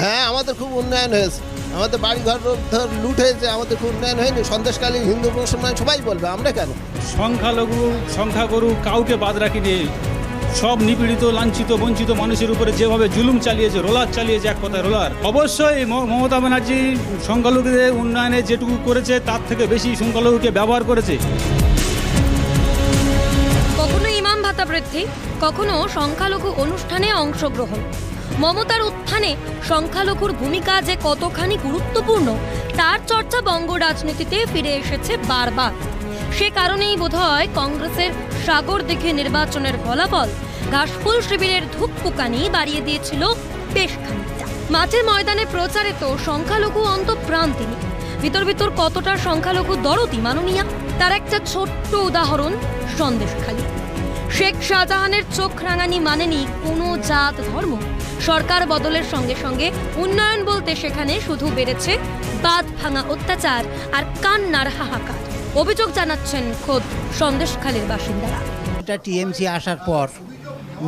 হ্যাঁ আমাদের খুব উন্নয়ন হয়েছে। আমাদের বাড়ি ঘর ধর লুট হয়েছে আমাদের খুব উন্নয়ন হয়নি। সন্দেশকালীন হিন্দু মুসলমান সবাই বলবে আমরা কেন? সংখ্যালঘু সংখ্যাগুরু কাউকে বাদ রাখিনি। সব নিপীড়িত লাঞ্ছিত বঞ্চিত মানুষের উপরে যেভাবে জুলুম চালিয়েছে রোলার চালিয়েছে এক কথায় রোলার। অবশ্যই মমতা ব্যানার্জি সংখ্যালঘুদের উন্নয়নে যেটুকু করেছে তার থেকে বেশি সংখ্যালঘুকে ব্যবহার করেছে। কখনো ইমাম ভাতা বৃদ্ধি কখনো সংখ্যালঘু অনুষ্ঠানে অংশগ্রহণ। মমতার উত্থানে সংখ্যালঘুর ভূমিকা যে কতখানি গুরুত্বপূর্ণ, তার চর্চা বঙ্গ রাজনীতিতে ফিরে এসেছে বারবার। সে কারণেই বোধহয় কংগ্রেসের সাগর দেখে নির্বাচনের ফলাফল, ঘাসফুল শিবিরের ধূপপুকানি বাড়িয়ে দিয়েছিল বেশ খানিকটা। মাঠে ময়দানে প্রচারে তো সংখ্যালঘু অন্তঃপ্রাণ তিনি ভিতর ভিতর কতটা সংখ্যালঘু দরদি মাননীয়া, তার একটা ছোট্ট উদাহরণ সন্দেশখালী শেখ শাহজাহানের চোখ রাঙানি মানেনি কোনো জাত ধর্ম সরকার বদলের সঙ্গে সঙ্গে উন্নয়ন বলতে সেখানে শুধু বেড়েছে বাদ ভাঙা অত্যাচার আর কান্নার হাহাকার। অভিযোগ জানাচ্ছেন খোদ সন্দেশখালীর বাসিন্দারা। টিএমসি আসার পর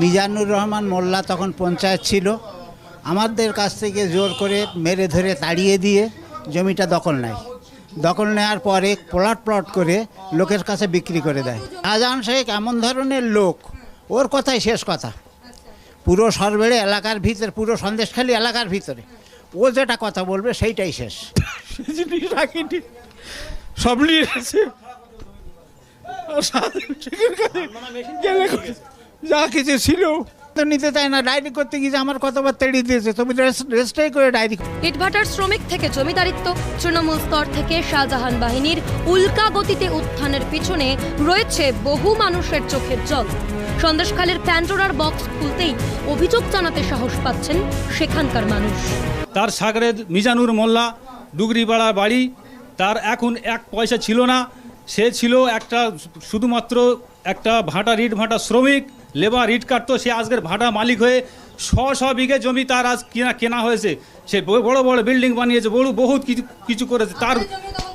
মিজানুর রহমান মোল্লা তখন পঞ্চায়েত ছিল। আমাদের কাছ থেকে জোর করে মেরে ধরে তাড়িয়ে দিয়ে জমিটা দখল নেয়। দখল নেওয়ার পরে প্লট প্লট করে লোকের কাছে বিক্রি করে দেয়। শাহজাহান শেখ এমন ধরনের লোক, ওর কথাই শেষ কথা। পুরো সরবেড়ে এলাকার ভিতরে পুরো সন্দেশখালী এলাকার ভিতরে। ও যেটা কথা বলবে সেইটাই শেষ। সব নিয়ে এসেছে। যা কিছু ছিল। তো নিতে চায় না ডায়েরি করতে গিয়ে আমার কতবার তেড়িয়ে দিয়েছে তুমি রেজিস্ট্রাই করে ডায়েরি ইটভাটার শ্রমিক থেকে জমিদারিত্ব তৃণমূল স্তর থেকে শাহজাহান বাহিনীর উল্কা গতিতে উত্থানের পিছনে রয়েছে বহু মানুষের চোখের জল। সন্দেশখালীর প্যান্ডোরার বক্স খুলতেই অভিযোগ জানাতে সাহস পাচ্ছেন সেখানকার মানুষ। তার সাগরের মিজানুর মোল্লা, ডুগরিপাড়া বাড়ি, তার এখন এক পয়সা ছিল না, সে ছিল একটা শুধুমাত্র একটা ভাটা রিট ভাটা শ্রমিক, লেবার রিট কাটতো, সে আজকের ভাটা মালিক হয়ে শ শ বিঘে জমি তার আজ কেনা কেনা হয়েছে। সে বড় বড় বিল্ডিং বানিয়েছে বড় বহুত কিছু কিছু করেছে। তার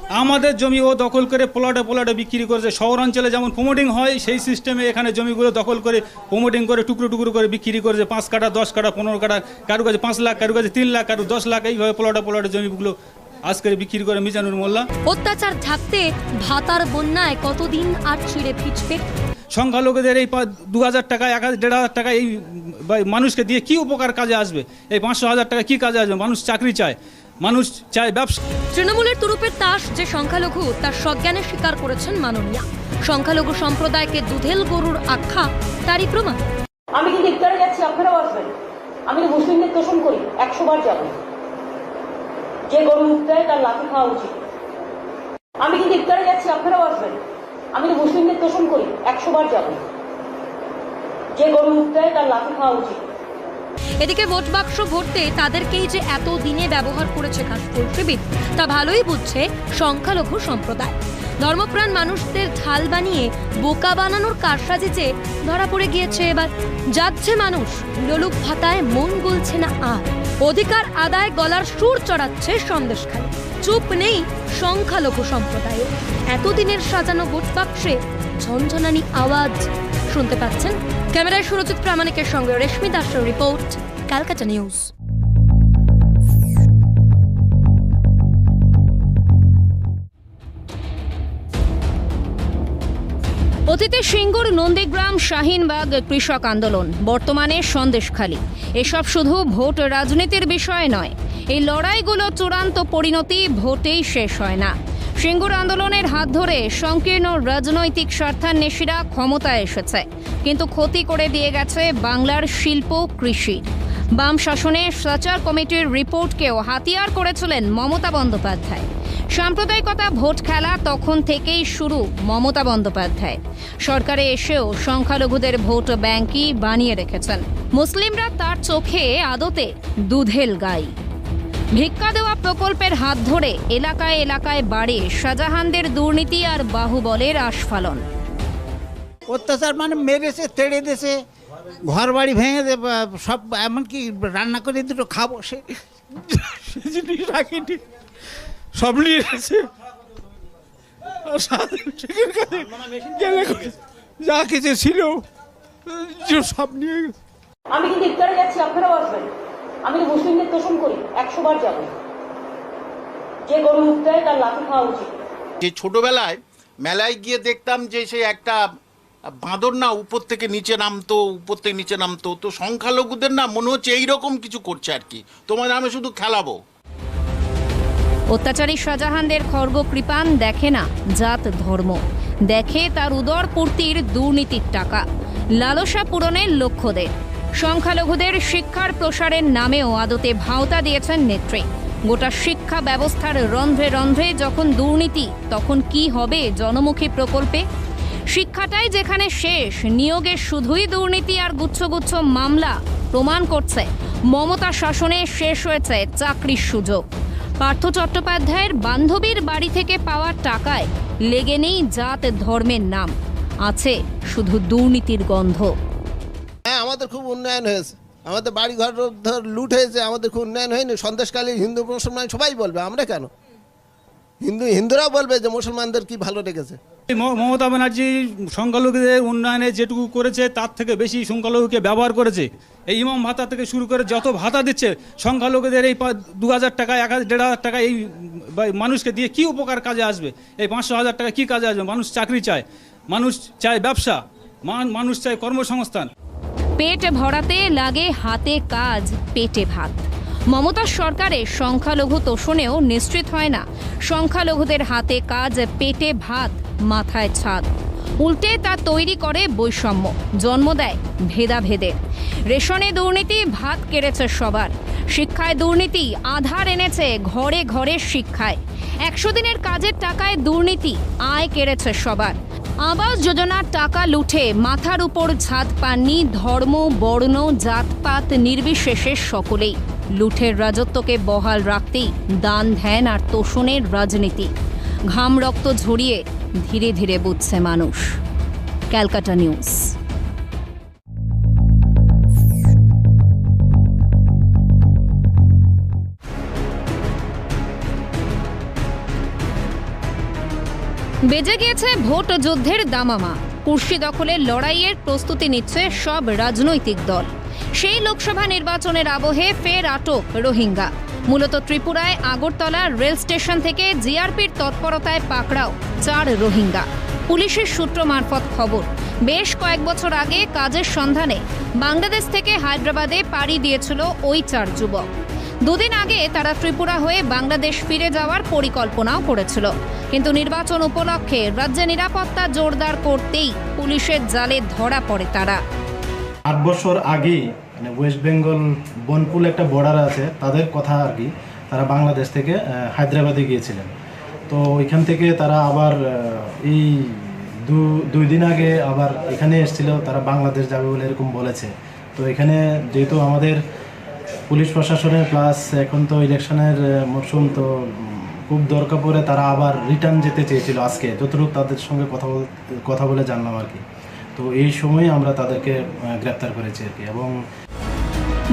আমাদের জমি ও দখল করে প্লটে প্লটে বিক্রি করেছে। শহরাঞ্চলে যেমন প্রমোটিং হয় সেই সিস্টেমে এখানে জমিগুলো দখল করে প্রমোটিং করে টুকরো টুকরো করে বিক্রি করেছে। পাঁচ কাটা দশ কাটা পনেরো কাটা কারও কাছে পাঁচ লাখ কারও কাছে তিন লাখ কারও দশ লাখ এইভাবে প্লটে প্লটে জমিগুলো আজকে বিক্রি করে মিজানুর মোল্লা। অত্যাচার ঢাকতে ভাতার বন্যায় কতদিন আর ছিঁড়ে ফিচবে সংখ্যালঘুদের এই দু হাজার টাকা এক হাজার দেড় হাজার টাকা এই মানুষকে দিয়ে কি উপকার কাজে আসবে? এই পাঁচশো হাজার টাকা কি কাজে আসবে? মানুষ চাকরি চায়। মানুষ চায় ব্যবসা। তৃণমূলের তুরুপের তাস যে সংখ্যালঘু তার সজ্ঞানে স্বীকার করেছেন মাননীয়া। সংখ্যালঘু সম্প্রদায়কে দুধেল গরুর আখ্যা তারই প্রমাণ। আমি কিন্তু ইফতারে যাচ্ছি আপনারাও আসবেন। আমি তো মুসলিমদের তোষণ করি একশো বার যাব। যে গরু মুখ দেয় তার লাঠি খাওয়া উচিত। আমি কিন্তু ইফতারে যাচ্ছি আপনারাও আসবেন। আমি তো মুসলিমদের তোষণ করি একশো বার যাব। যে গরু মুখ দেয় তার লাঠি খাওয়া উচিত। এদিকে ভোট বাক্স ভরতে তাদেরকেই যে এত দিনে ব্যবহার করেছে ঘাসফুল তা ভালোই বুঝছে সংখ্যালঘু সম্প্রদায়। ধর্মপ্রাণ মানুষদের ঢাল বানিয়ে বোকা বানানোর কারসাজিতে ধরা পড়ে গিয়েছে এবার, যাচ্ছে মানুষ লোলুক ভাতায় মন গুলছে না আর। অধিকার আদায় গলার সুর চড়াচ্ছে সন্দেশ সন্দেশখালী। চুপ নেই সংখ্যালঘু সম্প্রদায় এতদিনের সাজানো ভোট বাক্সে ঝনঝনানি আওয়াজ শুনতে পাচ্ছেন? ক্যামেরায় সুরজিৎ প্রামাণিকের সঙ্গে রেশমি দাসের রিপোর্ট, ক্যালকাটা নিউজ। অতীতে সিঙ্গুর, নন্দীগ্রাম, শাহিনবাগ কৃষক আন্দোলন, বর্তমানে সন্দেশখালী। এসব শুধু ভোট রাজনীতির বিষয় নয়, এই লড়াইগুলো চূড়ান্ত পরিণতি ভোটেই শেষ হয় না। সিঙ্গুর আন্দোলনের হাত ধরে সংকীর্ণ রাজনৈতিক স্বার্থান্বেষীরা ক্ষমতায় এসেছে। কিন্তু ক্ষতি করে দিয়ে গেছে বাংলার শিল্প, কৃষি। বাম শাসনে সাচার কমিটির রিপোর্টকেও হাতিয়ার করেছিলেন মমতা বন্দ্যোপাধ্যায়। সাম্প্রদায়িকতা ভোট খেলা তখন থেকেই শুরু মমতা বন্দ্যোপাধ্যায়। সরকারে এসেও সংখ্যালঘুদের ভোট ব্যাংকই বানিয়ে রেখেছেন। মুসলিমরা তার চোখে আদতে দুধেল গাই। ভিক্ষা দেওয়া প্রকল্পের হাত ধরে এলাকায় এলাকায় বাড়ে শাহজাহানদের দুর্নীতি আর বাহুবলের আস্ফালন। অত্যাচার মানে মেরেছে তেড়ে দিয়েছে ঘর বাড়ি ভেঙে দে সব এমনকি রান্না করে দুটো খাব সে জিনিস রাখিনি। সব নিয়ে এসেছে। যা কিছু ছিল সব নিয়ে গেছে। আমি কিন্তু ইফতারে যাচ্ছি আপনারাও আসবেন? আমি মুসলিমদের তোষণ করি একশো বার যাব। যে গরু দেয় তার লাঠি খাওয়া উচিত। যে ছোটবেলায় মেলায় গিয়ে দেখতাম যে সে একটা বাঁদর না উপর থেকে নিচে নামতো উপর থেকে নিচে নামতো। তো সংখ্যালঘুদের না মনে হচ্ছে এইরকম কিছু করছে আর কি। তোমার আমি শুধু খেলাবো। অত্যাচারী শাহজাহানদের খর্গ কৃপান দেখে না জাত ধর্ম। দেখে তার উদর পূর্তির দুর্নীতির টাকা। লালসা পূরণের লক্ষ্যদের সংখ্যালঘুদের শিক্ষার প্রসারের নামেও আদতে ভাওতা দিয়েছেন নেত্রী। গোটা শিক্ষা ব্যবস্থার রন্ধ্রে রন্ধ্রে যখন দুর্নীতি, তখন কি হবে জনমুখী প্রকল্পে? শিক্ষাটাই যেখানে শেষ, নিয়োগে শুধুই দুর্নীতি আর গুচ্ছগুচ্ছ মামলা প্রমাণ করছে। মমতা শাসনে শেষ হয়েছে চাকরির সুযোগ। পার্থ চট্টোপাধ্যায়ের বান্ধবীর বাড়ি থেকে পাওয়া টাকায় লেগে নেই জাত ধর্মের নাম। আছে শুধু দুর্নীতির গন্ধ। আমাদের খুব উন্নয়ন হয়েছে। আমাদের বাড়ি ঘর ধর লুট হয়েছে, আমাদের খুব উন্নয়ন হয়নি। সন্দেশকালী হিন্দু, মুসলমান সবাই বলবে, আমরা কেন? হিন্দু হিন্দুরাও বলবে যে মুসলমানদের কি ভালো রেখেছে মমতা ব্যানার্জি সংখ্যালঘুদের উন্নয়নে যেটুকু করেছে, তার থেকে বেশি সংখ্যালঘুকে ব্যবহার করেছে। এই ইমাম ভাতা থেকে শুরু করে যত ভাতা দিচ্ছে, সংখ্যালঘুদের এই দু হাজার টাকা, এক হাজার, দেড় হাজার টাকা এই মানুষকে দিয়ে কি উপকার কাজে আসবে? এই পাঁচশো হাজার টাকা কি কাজে আসবে? মানুষ চাকরি চায়। মানুষ চায় ব্যবসা। মান- মানুষ চায় কর্মসংস্থান। পেট ভরাতে লাগে হাতে কাজ, পেটে ভাত। মমতা সরকারে সংখ্যালঘু তোষণেও নিশ্চিত হয় না। সংখ্যালঘুদের হাতে কাজ, পেটে ভাত, মাথায় ছাদ। উল্টে তা তৈরি করে বৈষম্য, জন্ম দেয় ভেদাভেদের রেশনে দুর্নীতি, ভাত কেড়েছে সবার। শিক্ষায় দুর্নীতি, আধার এনেছে ঘরে ঘরে শিক্ষায়। একশো দিনের কাজের টাকায় দুর্নীতি, আয় কেড়েছে সবার। আবাস যোজনার টাকা লুঠে, মাথার উপর ছাদ পাননি ধর্ম, বর্ণ, জাতপাত নির্বিশেষে সকলেই। লুঠের রাজত্বকে বহাল রাখতেই দান, ধ্যান আর তোষণের রাজনীতি। ঘাম রক্ত ঝরিয়ে ধীরে ধীরে বুঝছে মানুষ। ক্যালকাটা নিউজ। বেজে গিয়েছে ভোট যুদ্ধের দামামা। কুর্সি দখলের লড়াইয়ের প্রস্তুতি নিচ্ছে সব রাজনৈতিক দল। সেই লোকসভা নির্বাচনের আবহে ফের আটক রোহিঙ্গা। মূলত ত্রিপুরায় আগরতলা রেল স্টেশন থেকে জিআরপির তৎপরতায় পাকড়াও চার রোহিঙ্গা। পুলিশের সূত্র মারফত খবর, বেশ কয়েক বছর আগে কাজের সন্ধানে বাংলাদেশ থেকে হায়দ্রাবাদে পাড়ি দিয়েছিল ওই চার যুবক। দুদিন আগে তারা ত্রিপুরা হয়ে বাংলাদেশ ফিরে যাওয়ার পরিকল্পনাও করেছিল। কিন্তু নির্বাচন উপলক্ষে রাজ্যে নিরাপত্তা জোরদার করতেই পুলিশের জালে ধরা পড়ে তারা। আট বছর আগে মানে ওয়েস্ট বেঙ্গল বনপুল একটা বর্ডার আছে, তাদের কথা আর কি, তারা বাংলাদেশ থেকে হায়দ্রাবাদে গিয়েছিলেন। তো ওইখান থেকে তারা আবার এই দু, দুই দিন আগে আবার এখানে এসেছিল, তারা বাংলাদেশ যাবে বলে এরকম বলেছে। তো এখানে যেহেতু আমাদের পুলিশ প্রশাসনের প্লাস এখন তো ইলেকশনের মরশুম, তো খুব দরকার পড়ে তারা আবার রিটার্ন যেতে চেয়েছিল আজকে। যতটুকু তাদের সঙ্গে কথা কথা বলে জানলাম আর কি। তো এই সময় আমরা তাদেরকে গ্রেপ্তার করেছি আর কি এবং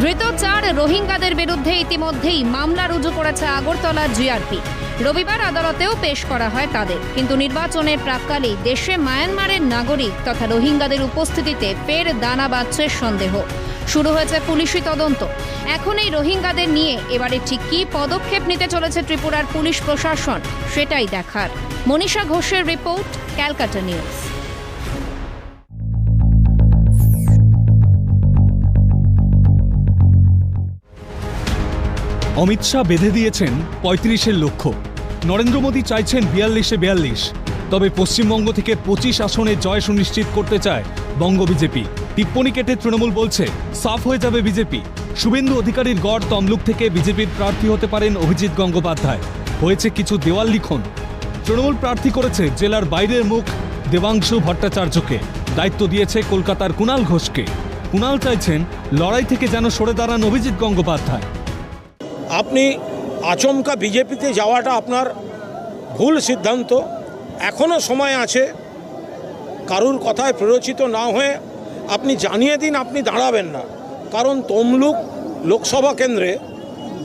ধৃত চার রোহিঙ্গাদের বিরুদ্ধে ইতিমধ্যেই মামলা রুজু করেছে আগরতলা জিআরপি রবিবার আদালতেও পেশ করা হয় তাদের। কিন্তু নির্বাচনের প্রাককালে দেশে মায়ানমারের নাগরিক তথা রোহিঙ্গাদের উপস্থিতিতে ফের দানা বাঁধছে সন্দেহ। শুরু হয়েছে পুলিশি তদন্ত। এখন এই রোহিঙ্গাদের নিয়ে এবারে ঠিক কী পদক্ষেপ নিতে চলেছে ত্রিপুরার পুলিশ প্রশাসন, সেটাই দেখার। মনীষা ঘোষের রিপোর্ট, ক্যালকাটা নিউজ। অমিত শাহ বেঁধে দিয়েছেন পঁয়ত্রিশের লক্ষ্য। নরেন্দ্র মোদী চাইছেন বিয়াল্লিশে বিয়াল্লিশ। তবে পশ্চিমবঙ্গ থেকে পঁচিশ আসনে জয় সুনিশ্চিত করতে চায় বঙ্গ বিজেপি। টিপ্পনি কেটে তৃণমূল বলছে, সাফ হয়ে যাবে বিজেপি। শুভেন্দু অধিকারীর গড় তমলুক থেকে বিজেপির প্রার্থী হতে পারেন অভিজিৎ গঙ্গোপাধ্যায়। হয়েছে কিছু দেওয়াল লিখন। তৃণমূল প্রার্থী করেছে জেলার বাইরের মুখ দেবাংশু ভট্টাচার্যকে। দায়িত্ব দিয়েছে কলকাতার কুণাল ঘোষকে। কুণাল চাইছেন লড়াই থেকে যেন সরে দাঁড়ান অভিজিৎ গঙ্গোপাধ্যায়। আপনি আচমকা বিজেপিতে যাওয়াটা আপনার ভুল সিদ্ধান্ত। এখনও সময় আছে কারুর কথায় প্ররোচিত না হয়ে আপনি জানিয়ে দিন, আপনি দাঁড়াবেন না। কারণ তমলুক লোকসভা কেন্দ্রে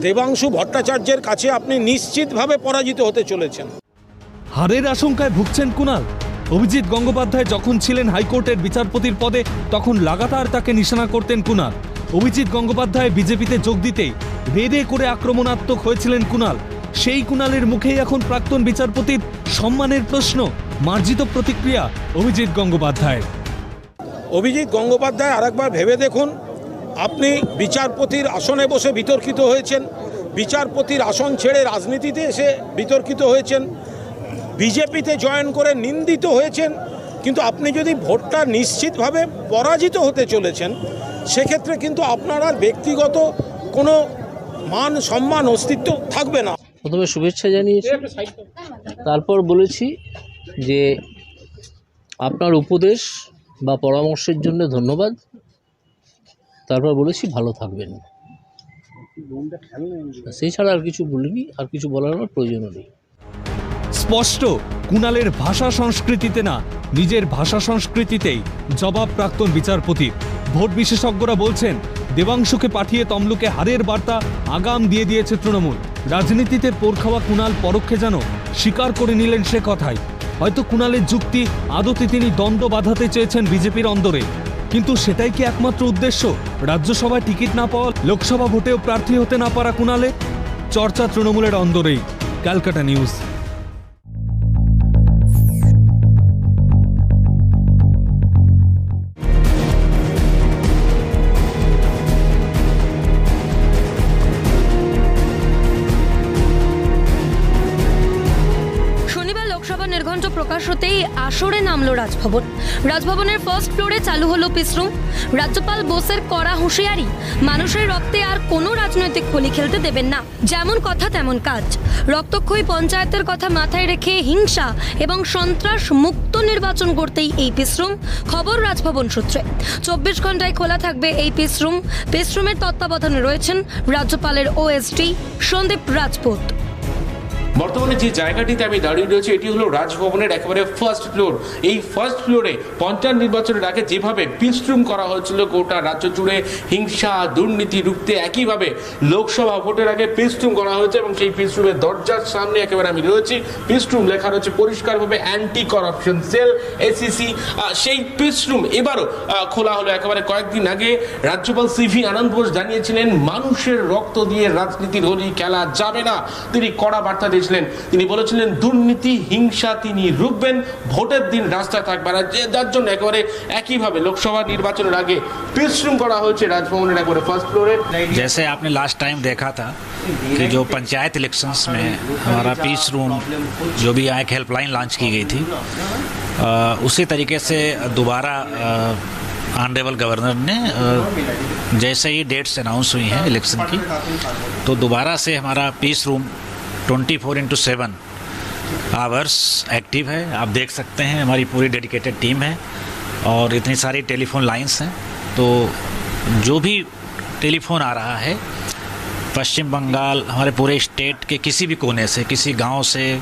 দেবাংশু ভট্টাচার্যের কাছে আপনি নিশ্চিতভাবে পরাজিত হতে চলেছেন। হারের আশঙ্কায় ভুগছেন কুনাল। অভিজিৎ গঙ্গোপাধ্যায় যখন ছিলেন হাইকোর্টের বিচারপতির পদে তখন লাগাতার তাকে নিশানা করতেন কুনাল। অভিজিৎ গঙ্গোপাধ্যায় বিজেপিতে যোগ দিতেই রেদে করে আক্রমণাত্মক হয়েছিলেন কুনাল। সেই কুণালের মুখেই এখন প্রাক্তন বিচারপতির সম্মানের প্রশ্ন মার্জিত প্রতিক্রিয়া অভিজিৎ গঙ্গোপাধ্যায়ের। অভিজিৎ গঙ্গোপাধ্যায় আরেকবার ভেবে দেখুন আপনি বিচারপতির আসনে বসে বিতর্কিত হয়েছেন, বিচারপতির আসন ছেড়ে রাজনীতিতে এসে বিতর্কিত হয়েছেন, বিজেপিতে জয়েন করে নিন্দিত হয়েছেন, কিন্তু আপনি যদি ভোটটা নিশ্চিতভাবে পরাজিত হতে চলেছেন, সেক্ষেত্রে কিন্তু আপনার আর ব্যক্তিগত কোনো মান, সম্মান, অস্তিত্ব থাকবে না। প্রথমে শুভেচ্ছা জানিয়েছি, তারপর বলেছি যে আপনার উপদেশ বা পরামর্শের জন্য ধন্যবাদ। তারপর বলেছি, ভালো থাকবেন। সেই ছাড়া আর কিছু বলিনি, আর কিছু বলার আমার প্রয়োজনও নেই। স্পষ্ট, কুণালের ভাষা সংস্কৃতিতে না, নিজের ভাষা সংস্কৃতিতেই জবাব প্রাক্তন বিচারপতি। ভোট বিশেষজ্ঞরা বলছেন, দেবাংশুকে পাঠিয়ে তমলুকে হারের বার্তা আগাম দিয়ে দিয়েছে তৃণমূল। রাজনীতিতে পোর খাওয়া কুণাল পরোক্ষে যেন স্বীকার করে নিলেন সে কথাই। হয়তো কুণালের যুক্তি, আদতে তিনি দ্বন্দ্ব বাঁধাতে চেয়েছেন বিজেপির অন্দরে। কিন্তু সেটাই কি একমাত্র উদ্দেশ্য? রাজ্যসভায় টিকিট না পাওয়া, লোকসভা ভোটেও প্রার্থী হতে না পারা কুনালে চর্চা তৃণমূলের অন্দরেই। ক্যালকাটা নিউজ। প্রকাশ আসরে নামলো রাজভবন। রাজভবনের ফার্স্ট ফ্লোরে চালু হলো পিসরুম রাজ্যপাল বোসের কড়া হুঁশিয়ারি, মানুষের রক্তে আর কোনো রাজনৈতিক হোলি খেলতে দেবেন না। যেমন কথা, তেমন কাজ। রক্তক্ষয়ী পঞ্চায়েতের কথা মাথায় রেখে হিংসা এবং সন্ত্রাস মুক্ত নির্বাচন করতেই এই পিসরুম খবর রাজভবন সূত্রে। চব্বিশ ঘন্টায় খোলা থাকবে এই পিসরুম পিসরুমের তত্ত্বাবধানে রয়েছেন রাজ্যপালের ওএসডি সন্দীপ রাজপুত। বর্তমানে যে জায়গাটিতে আমি দাঁড়িয়ে রয়েছি, এটি হলো রাজভবনের একেবারে ফার্স্ট ফ্লোর এই ফার্স্ট ফ্লোরে পঞ্চায়েত নির্বাচনের আগে যেভাবে পিস্ট্রুম করা হয়েছিল, গোটা রাজ্য জুড়ে হিংসা, দুর্নীতি রুখতে একইভাবে লোকসভা ভোটের আগে পিস্ট্রুম করা হয়েছে এবং সেই পিস্ট্রুমের দরজার সামনে একেবারে আমি রয়েছি। পিস্ট্রুম লেখা রয়েছে পরিষ্কারভাবে অ্যান্টি করাপশন সেল এসিসি সেই পিস্ট্রুম এবারও খোলা হলো একেবারে কয়েকদিন আগে। রাজ্যপাল সিভি আনন্দ বোস জানিয়েছিলেন, মানুষের রক্ত দিয়ে রাজনীতির হোলি খেলা যাবে না। তিনি কড়া বার্তা দিয়েছিলেন তিনি বলেছিলেন দুর্নীতি হিংসা তিনি রুখবেন ভোটের দিন রাস্তায় থাকবে না যে যার জন্য একেবারে একইভাবে লোকসভা নির্বাচনের আগে পিস্ট্রুম করা হয়েছে রাজভবনের একবারে ফার্স্ট ফ্লোরে जैसे आपने लास्ट टाइम देखा था कि जो पंचायत इलेक्शंस में हमारा पीस रूम जो भी यहाँ एक हेल्पलाइन लॉन्च की गई थी अ, उसी तरीके से दोबारा ऑनरेबल गवर्नर ने अ, जैसे ही डेट्स अनाउंस हुई हैं इलेक्शन की तो दोबारा से हमारा peace room 24 four into seven. Hours active है, आप देख सकते हैं, हमारी पूरी डेडिकेटेड टीम है और इतनी सारी टेलीफोन लाइंस हैं। तो जो भी टेलीफोन आ रहा है, पश्चिम बंगाल, हमारे पूरे स्टेट के किसी भी कोने से, किसी गाँव से,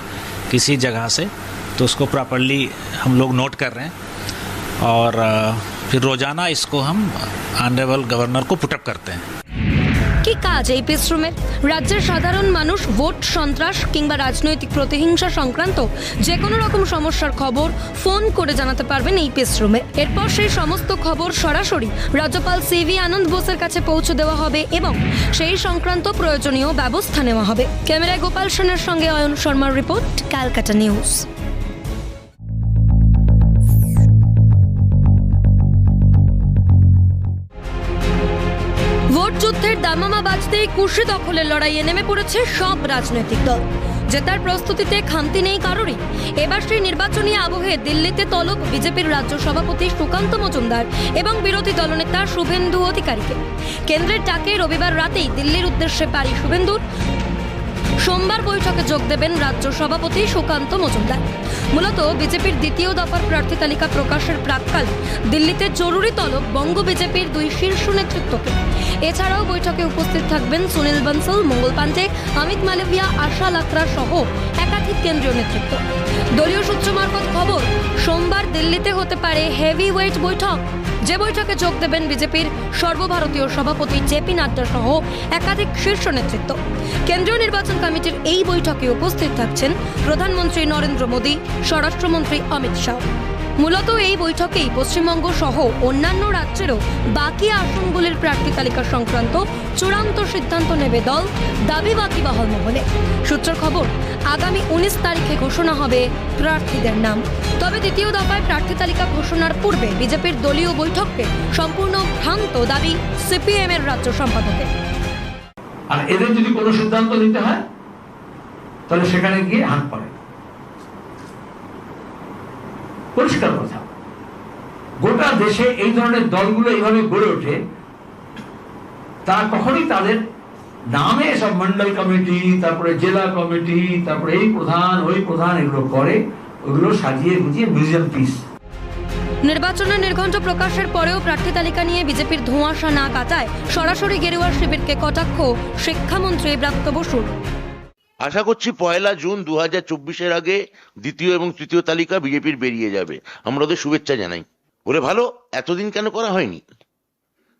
किसी जगह से तो उसको प्रॉपरली हम लोग नोट कर रहे हैं और फिर रोज़ाना इसको हम ऑनरेबल गवर्नर को पुटअप करते हैं। কি কাজ এই পিসরুমের রাজ্যের সাধারণ মানুষ, ভোট, সন্ত্রাস কিংবা রাজনৈতিক প্রতিহিংসা সংক্রান্ত যে কোনো রকম সমস্যার খবর ফোন করে জানাতে পারবেন এই পিসরুমে এরপর সেই সমস্ত খবর সরাসরি রাজ্যপাল সিভি আনন্দ বোসের কাছে পৌঁছে দেওয়া হবে এবং সেই সংক্রান্ত প্রয়োজনীয় ব্যবস্থা নেওয়া হবে। ক্যামেরায় গোপাল সেনের সঙ্গে অয়ন শর্মার রিপোর্ট, ক্যালকাটা নিউজ। যুদ্ধের দামামা বাজতেই কুশি দখলের লড়াইয়ে নেমে পড়েছে সব রাজনৈতিক দল। জেতার প্রস্তুতিতে খামতি নেই কারোরই। এবার সেই নির্বাচনী আবহে দিল্লিতে তলব বিজেপির রাজ্য সভাপতি সুকান্ত মজুমদার এবং বিরোধী দলনেতা শুভেন্দু অধিকারীকে। কেন্দ্রের ডাকে রবিবার রাতেই দিল্লির উদ্দেশ্যে পারি শুভেন্দুর সোমবার বৈঠকে যোগ দেবেন রাজ্য সভাপতি সুকান্ত মজুমদার। মূলত বিজেপির দ্বিতীয় দফার প্রার্থী তালিকা প্রকাশের প্রাককাল দিল্লিতে জরুরি তলব বঙ্গ বিজেপির দুই শীর্ষ নেতৃত্বকে। এছাড়াও বৈঠকে উপস্থিত থাকবেন সুনীল বনসল, মঙ্গল পান্ডে অমিত মালভিয়া, আশা লাকরা সহ একাধিক কেন্দ্রীয় নেতৃত্ব। দলীয় সূত্র মারফত খবর, সোমবার দিল্লিতে হতে পারে হেভি ওয়েট বৈঠক। যে বৈঠকে যোগ দেবেন বিজেপির সর্বভারতীয় সভাপতি জেপি নাড্ডা সহ একাধিক শীর্ষ নেতৃত্ব। কেন্দ্রীয় নির্বাচন কমিটির এই বৈঠকে উপস্থিত থাকছেন প্রধানমন্ত্রী নরেন্দ্র মোদী, স্বরাষ্ট্রমন্ত্রী অমিত শাহ। মূলত এই বৈঠকেই পশ্চিমবঙ্গ সহ অন্যান্য রাজ্যেরও বাকি আসনগুলির প্রার্থী তালিকা সংক্রান্ত চূড়ান্ত সিদ্ধান্ত নেবে দল দাবি বাকিবাহল মহলে সূত্রের খবর, আগামী উনিশ তারিখে ঘোষণা হবে প্রার্থীদের নাম। তবে দ্বিতীয় দফায় প্রার্থী তালিকা ঘোষণার পূর্বে বিজেপির দলীয় বৈঠককে সম্পূর্ণ ভ্রান্ত দাবি সিপিএম এর রাজ্য সম্পাদকের। আর এদের যদি কোনো সিদ্ধান্ত নিতে হয়, তাহলে সেখানে গিয়ে হাত পড়ে পরিষ্কার কথা। গোটা দেশে এই ধরনের দলগুলো এইভাবে গড়ে ওঠে, তা কখনই তাদের নামে সব মন্ডল কমিটি, তারপরে জেলা কমিটি, তারপরে এই প্রধান, ওই প্রধান এগুলো করে, ওগুলো সাজিয়ে গুজিয়ে মিউজিয়াম পিস। নির্বাচনের নির্ঘণ্ট প্রকাশের পরেও প্রার্থী তালিকা নিয়ে বিজেপির ধোঁয়াশা না কাটায় সরাসরি গেরুয়া শিবিরকে কটাক্ষ, শিক্ষামন্ত্রী ব্রাত্য বসুর। আশা করছি পয়লা জুন দু হাজার চব্বিশের আগে দ্বিতীয় এবং তৃতীয় তালিকা বিজেপির বেরিয়ে যাবে। আমরা ওদের শুভেচ্ছা জানাই। বলে ভালো, এতদিন কেন করা হয়নি?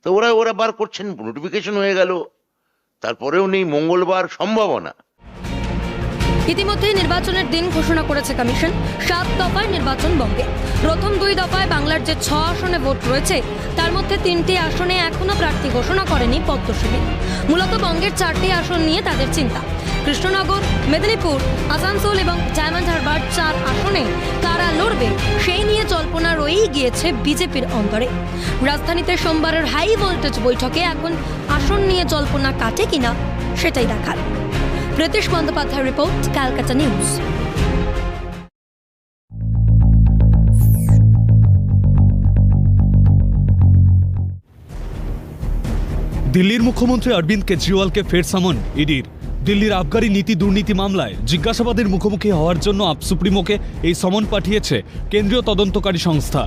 তো ওরা ওরা বার করছেন নোটিফিকেশন হয়ে গেল। তারপরেও নেই মঙ্গলবার, সম্ভাবনা। ইতিমধ্যেই নির্বাচনের দিন ঘোষণা করেছে কমিশন। সাত দফায় নির্বাচন বঙ্গে প্রথম দুই দফায় বাংলার যে ছ আসনে ভোট রয়েছে, তার মধ্যে তিনটি আসনে এখনও প্রার্থী ঘোষণা করেনি পদ্ম শিবির মূলত বঙ্গের চারটি আসন নিয়ে তাদের চিন্তা। কৃষ্ণনগর, মেদিনীপুর, আসানসোল এবং ডায়মন্ড হারবার চার আসনে কারা লড়বে, সেই নিয়ে জল্পনা রয়েই গিয়েছে বিজেপির অন্তরে রাজধানীতে সোমবারের হাই ভোল্টেজ বৈঠকে এখন আসন নিয়ে জল্পনা কাটে কিনা, সেটাই দেখার। প্রীতিশ বন্দ্যোপাধ্যায় রিপোর্ট ক্যালকাটা নিউজ দিল্লির মুখ্যমন্ত্রী অরবিন্দ কেজরিওয়ালকে ফের সামন ইডির। দিল্লির আবগারি নীতি দুর্নীতি মামলায় জিজ্ঞাসাবাদের মুখোমুখি হওয়ার জন্য আপ সুপ্রিমোকে এই সমন পাঠিয়েছে কেন্দ্রীয় তদন্তকারী সংস্থা।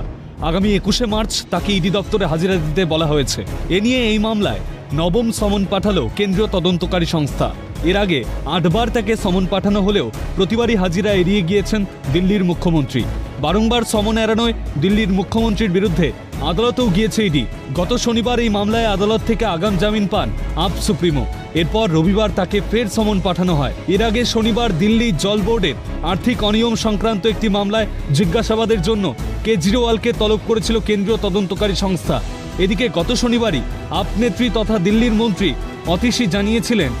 আগামী একুশে মার্চ তাকে ইডি দপ্তরে হাজিরা দিতে বলা হয়েছে। এ নিয়ে এই মামলায় নবম সমন পাঠালো কেন্দ্রীয় তদন্তকারী সংস্থা। এর আগে আটবার তাকে সমন পাঠানো হলেও প্রতিবারই হাজিরা এড়িয়ে গিয়েছেন দিল্লির মুখ্যমন্ত্রী। বারংবার সমন এড়ানোয় দিল্লির মুখ্যমন্ত্রীর বিরুদ্ধে আদালতেও গিয়েছে ইডি। গত শনিবার এই মামলায় আদালত থেকে আগাম জামিন পান আপ সুপ্রিমো। এরপর রবিবার তাকে ফের সমন পাঠানো হয়। এর আগে শনিবার দিল্লি জল বোর্ডের আর্থিক অনিয়ম সংক্রান্ত একটি মামলায় জিজ্ঞাসাবাদের জন্য কেজরিওয়ালকে তলব করেছিল কেন্দ্রীয় তদন্তকারী সংস্থা। এদিকে গত শনিবারই আপ নেত্রী তথা দিল্লির মন্ত্রী অতিশী জানিয়েছিলেন,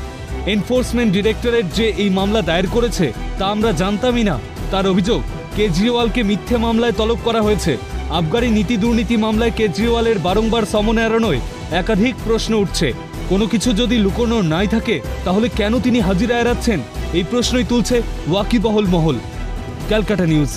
এনফোর্সমেন্ট ডিরেক্টরেট যে এই মামলা দায়ের করেছে তা আমরা জানতামই না। তার অভিযোগ, কেজরিওয়ালকে মিথ্যে মামলায় তলব করা হয়েছে। আবগারি নীতি দুর্নীতি মামলায় কেজরিওয়ালের বারংবার সমন এড়ানোয় একাধিক প্রশ্ন উঠছে। কোনো কিছু যদি লুকোনো নাই থাকে, তাহলে কেন তিনি হাজিরা এড়াচ্ছেন? এই প্রশ্নই তুলছে ওয়াকিবহল মহল। ক্যালকাটা নিউজ।